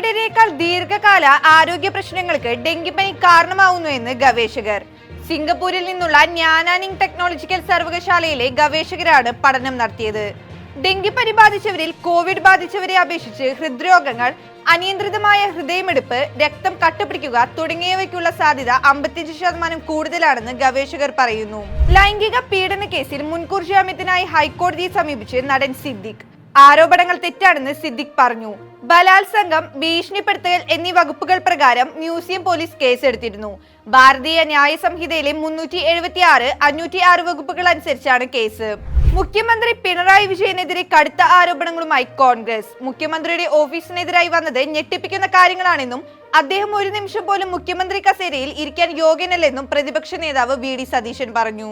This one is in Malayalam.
ശസ്ത്രക്രിയയേക്കാൾ ദീർഘകാല ആരോഗ്യ പ്രശ്നങ്ങൾക്ക് ഡെങ്കിപ്പനി കാരണമാവുന്നു എന്ന് ഗവേഷകർ. സിംഗപ്പൂരിൽ നിന്നുള്ള ഞാനാനിങ് ടെക്നോളജിക്കൽ സർവകലാശാലയിലെ ഗവേഷകരാണ് പഠനം നടത്തിയത്. ഡെങ്കിപ്പനി ബാധിച്ചവരിൽ കോവിഡ് ബാധിച്ചവരെ അപേക്ഷിച്ച് ഹൃദ്രോഗങ്ങൾ അനിയന്ത്രിതമായ ഹൃദയമെടുപ്പ് രക്തം കട്ടുപിടിക്കുക തുടങ്ങിയവയ്ക്കുള്ള സാധ്യത അമ്പത്തിയഞ്ച് ശതമാനം കൂടുതലാണെന്ന് ഗവേഷകർ പറയുന്നു. ലൈംഗിക പീഡന കേസിൽ മുൻകൂർ ജാമ്യത്തിനായി ഹൈക്കോടതിയെ സമീപിച്ച് നടൻ സിദ്ദിഖ്. ആരോപണങ്ങൾ തെറ്റാണെന്ന് സിദ്ദിഖ് പറഞ്ഞു. ബലാത്സംഗം ഭീഷണിപ്പെടുത്തൽ എന്നീ വകുപ്പുകൾ പ്രകാരം മ്യൂസിയം പോലീസ് കേസെടുത്തിരുന്നു. ഭാരതീയ ന്യായ സംഹിതയിലെ മുന്നൂറ്റി എഴുപത്തി ആറ് അഞ്ഞൂറ്റി ആറ് വകുപ്പുകൾ അനുസരിച്ചാണ് കേസ്. മുഖ്യമന്ത്രി പിണറായി വിജയനെതിരെ കടുത്ത ആരോപണങ്ങളുമായി കോൺഗ്രസ്. മുഖ്യമന്ത്രിയുടെ ഓഫീസിനെതിരായി വന്നത് ഞെട്ടിപ്പിക്കുന്ന കാര്യങ്ങളാണെന്നും അദ്ദേഹം ഒരു നിമിഷം പോലും മുഖ്യമന്ത്രി കസേരയിൽ ഇരിക്കാൻ യോഗ്യനല്ലെന്നും പ്രതിപക്ഷ നേതാവ് വി ഡി സതീശൻ പറഞ്ഞു.